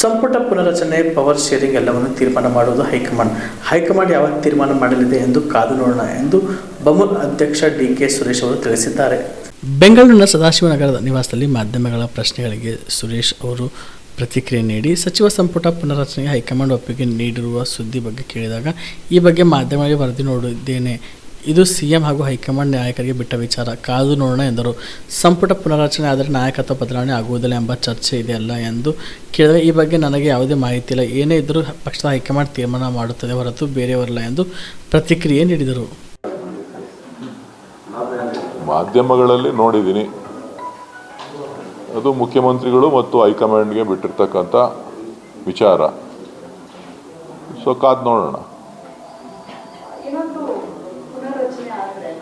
ಸಂಪುಟ ಪುನರಚನೆ power sharing ಎಲ್ಲವನ್ನು ತೀರ್ಮಾನ ಮಾಡುವುದು ಹೈಕಮಾಂಡ್. ಹೈಕಮಾಂಡ್ ಯಾವಾಗ ತೀರ್ಮಾನ ಮಾಡಲಿದೆ ಎಂದು ಕಾದು ನೋಡೋಣ ಎಂದು ಬಮುಲ್ ಅಧ್ಯಕ್ಷ ಡಿ ಕೆ ಸುರೇಶ್ ಅವರು ತಿಳಿಸಿದ್ದಾರೆ. ಬೆಂಗಳೂರಿನ ಸದಾಶಿವನಗರದ ನಿವಾಸದಲ್ಲಿ ಮಾಧ್ಯಮಗಳ ಪ್ರಶ್ನೆಗಳಿಗೆ ಸುರೇಶ್ ಅವರು ಪ್ರತಿಕ್ರಿಯೆ ನೀಡಿ, ಸಚಿವ ಸಂಪುಟ ಪುನರಚನೆಗೆ ಹೈಕಮಾಂಡ್ ಒಪ್ಪಿಗೆ ನೀಡಿರುವ ಸುದ್ದಿ ಬಗ್ಗೆ ಕೇಳಿದಾಗ, ಈ ಬಗ್ಗೆ ಮಾಧ್ಯಮಗಳಿಗೆ ವರದಿ ನೋಡಿದ್ದೇನೆ ಇದು ಸಿಎಂ ಹಾಗೂ ಹೈಕಮಾಂಡ್ ನಾಯಕರಿಗೆ ಬಿಟ್ಟ ವಿಚಾರ. ಕಾದು ನೋಡೋಣ ಎಂದರು. ಸಂಪುಟ ಪುನರಚನೆ ಆದರೆ ನಾಯಕತ್ವ ಬದಲಾವಣೆ ಆಗುವುದಿಲ್ಲ ಎಂಬ ಚರ್ಚೆ ಇದೆಯಲ್ಲ ಎಂದು ಕೇಳಿದರೆ, ಈ ಬಗ್ಗೆ ನನಗೆ ಯಾವುದೇ ಮಾಹಿತಿ ಇಲ್ಲ. ಏನೇ ಇದ್ದರೂ ಪಕ್ಷದ ಹೈಕಮಾಂಡ್ ತೀರ್ಮಾನ ಮಾಡುತ್ತದೆ ಹೊರತು ಬೇರೆಯವರಲ್ಲ ಎಂದು ಪ್ರತಿಕ್ರಿಯೆ ನೀಡಿದರು. ಮಾಧ್ಯಮಗಳಲ್ಲಿ ನೋಡಿದ್ದೀನಿ. ಅದು ಮುಖ್ಯಮಂತ್ರಿಗಳು ಮತ್ತು ಹೈಕಮಾಂಡ್ಗೆ ಬಿಟ್ಟಿರ್ತಕ್ಕಂಥ ವಿಚಾರ. ಸೊ, ಕಾದು ನೋಡೋಣ.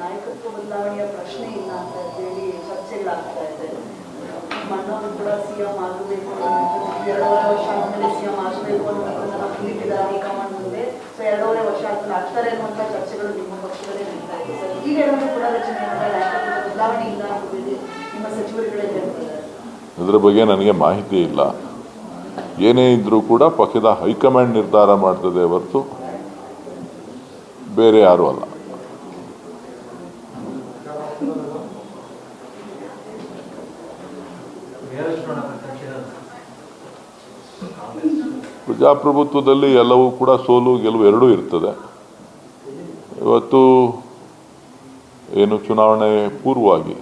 ನಾಯಕತ್ವ ಬದಲಾವಣೆಯ ಪ್ರಶ್ನೆ ಇಲ್ಲ ಅಂತ ಹೇಳಿ ಚರ್ಚೆಗಳಾಗ್ತಾ ಇದೆ. ಮಣ್ಣವರು ಕೂಡ ಸಿಎಂ ಆಗಬೇಕು ಎರಡೂವರೆ ವರ್ಷ ಆದಮೇಲೆ ಸಿಎಂ ಆಗಬೇಕು ಅನ್ನೋದನ್ನ ಕುಳಿತಿದ್ದಾರೆ ಹೈಕಮಾಂಡ್ ಮುಂದೆ ಸೊ ಎರಡೂವರೆ ವರ್ಷ ಆದ್ಮೇಲೆ ಆಗ್ತಾರೆ ಅನ್ನುವಂಥ ಚರ್ಚೆಗಳು ನಿಮ್ಮ ಪಕ್ಷದಲ್ಲಿ ನಡೀತಾ ಇದೆ. ಸರ್ ಈಗ ಏನಾದರೂ ಕೂಡ ಅಂದರೆ ನಾಯಕತ್ವ ಬದಲಾವಣೆ ಇಲ್ಲ ಅಂತ ನಿಮ್ಮ ಸಚಿವರುಗಳೇ ಹೇಳ್ತಾರೆ. ಇದರ ಬಗ್ಗೆ ನನಗೆ ಮಾಹಿತಿ ಇಲ್ಲ. ಏನೇ ಇದ್ರೂ ಕೂಡ ಪಕ್ಷದ ಹೈಕಮಾಂಡ್ ನಿರ್ಧಾರ ಮಾಡ್ತದೆ ಹೊರತು ಬೇರೆ ಯಾರೂ ಅಲ್ಲ. ಪ್ರಜಾಪ್ರಭುತ್ವದಲ್ಲಿ ಎಲ್ಲವೂ ಕೂಡ ಸೋಲು, ಗೆಲುವು ಎರಡೂ ಇರ್ತದೆ. ಇವತ್ತು ಏನು ಚುನಾವಣೆ ಪೂರ್ವವಾಗಿ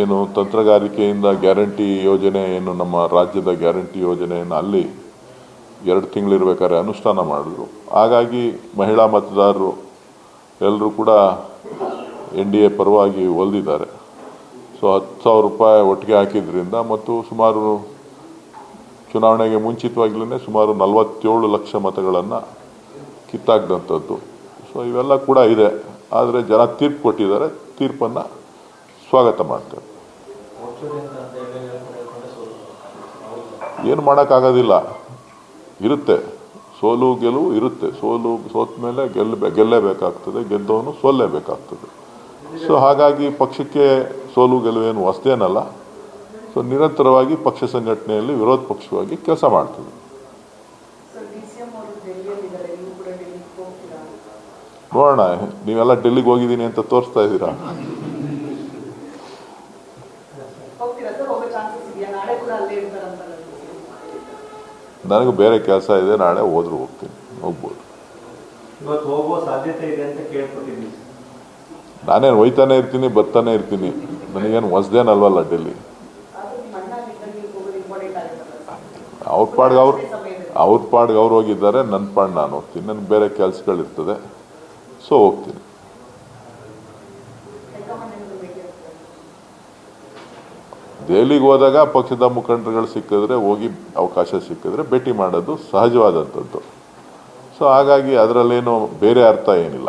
ಏನು ತಂತ್ರಗಾರಿಕೆಯಿಂದ ಗ್ಯಾರಂಟಿ ಯೋಜನೆ, ಏನು ನಮ್ಮ ರಾಜ್ಯದ ಗ್ಯಾರಂಟಿ ಯೋಜನೆಯನ್ನು ಅಲ್ಲಿ ಎರಡು ತಿಂಗಳಿರ್ಬೇಕಾದ್ರೆ ಅನುಷ್ಠಾನ ಮಾಡಿದ್ರು. ಹಾಗಾಗಿ ಮಹಿಳಾ ಮತದಾರರು ಎಲ್ಲರೂ ಕೂಡ ಎನ್ ಡಿ ಎ ಪರವಾಗಿ ಒಲ್ದಿದ್ದಾರೆ. ಸೊ ಹತ್ತು ಸಾವಿರ ರೂಪಾಯಿ ಒಟ್ಟಿಗೆ ಹಾಕಿದ್ರಿಂದ ಮತ್ತು ಸುಮಾರು ಚುನಾವಣೆಗೆ ಮುಂಚಿತವಾಗಲೇ ಸುಮಾರು ನಲವತ್ತೇಳು ಲಕ್ಷ ಮತಗಳನ್ನು ಕಿತ್ತಾಕ್ದಂಥದ್ದು. ಸೊ ಇವೆಲ್ಲ ಕೂಡ ಇದೆ. ಆದರೆ ಜನ ತೀರ್ಪು ಕೊಟ್ಟಿದ್ದಾರೆ. ತೀರ್ಪನ್ನು ಸ್ವಾಗತ ಮಾಡ್ತಾರೆ. ಏನು ಮಾಡೋಕ್ಕಾಗೋದಿಲ್ಲ. ಇರುತ್ತೆ. ಸೋಲು ಗೆಲುವು ಇರುತ್ತೆ. ಸೋಲು ಸೋತ ಮೇಲೆ ಗೆಲ್ಲ ಗೆಲ್ಲೇಬೇಕಾಗ್ತದೆ. ಗೆದ್ದವನು ಸೋಲ್ಲೇಬೇಕಾಗ್ತದೆ. ಸೊ ಹಾಗಾಗಿ ಪಕ್ಷಕ್ಕೆ ಸೋಲು ಏನು ಹೊಸದೇನಲ್ಲ ಸೊ ನಿರಂತರವಾಗಿ ಪಕ್ಷ ಸಂಘಟನೆಯಲ್ಲಿ ವಿರೋಧ ಪಕ್ಷವಾಗಿ ಕೆಲಸ ಮಾಡ್ತದೆ. ನೋಡೋಣ ನೀವೆಲ್ಲ ಡೆಲ್ಲಿಗೆ ಹೋಗಿದ್ದೀನಿ ಅಂತ ತೋರಿಸ್ತಾ ಇದ್ದೀರಾ? ಹೋಗ್ತೀರಾ ಸರ್? ಹೋಗೋ ಚಾನ್ಸಸ್ ಇದೆಯಾ? ನಾಳೆ ಕೂಡ ಅಲ್ಲೇ ಇರ್ತಾರಂತ ನನಗೆ ಬೇರೆ ಕೆಲಸ ಇದೆ ನಾಳೆ ಹೋದ್ರು ಹೋಗ್ತೀನಿ ಹೋಗ್ಬೋದು. ಇವತ್ತು ಹೋಗುವ ಸಾಧ್ಯತೆ ಇದೆ ಅಂತ ಕೇಳ್ಕೊಟ್ಟಿದ್ವಿ ನಾನೇನು ಹೋಯ್ತಾನೆ ಇರ್ತೀನಿ ಬರ್ತಾನೆ ಇರ್ತೀನಿ. ನನಗೇನು ಡೆಲ್ಲಿ? ಹೋಗೋದು ಇಂಪಾರ್ಟೆಂಟ್ ಆಗುತ್ತಲ್ಲ ಅವ್ರ ಪಾಡ್ಗೆ ಅವ್ರು ಅವ್ರ ಪಾಡ್ಗೆ ಅವ್ರು ಹೋಗಿದ್ದಾರೆ ನನ್ನ ಪಾಡ್ ನಾನು ಹೋಗ್ತೀನಿ. ನನಗೆ ಬೇರೆ ಕೆಲಸಗಳಿರ್ತದೆ, ಸೊ ಹೋಗ್ತೀನಿ. ದೆಹಲಿಗೆ ಹೋದಾಗ ಪಕ್ಷದ ಮುಖಂಡರುಗಳು ಸಿಕ್ಕಿದ್ರೆ ಹೋಗಿ ಅವಕಾಶ ಸಿಕ್ಕಿದ್ರೆ ಭೇಟಿ ಮಾಡೋದು ಸಹಜವಾದಂಥದ್ದು. ಸೊ ಹಾಗಾಗಿ ಅದರಲ್ಲೇನು ಬೇರೆ ಅರ್ಥ ಏನಿಲ್ಲ.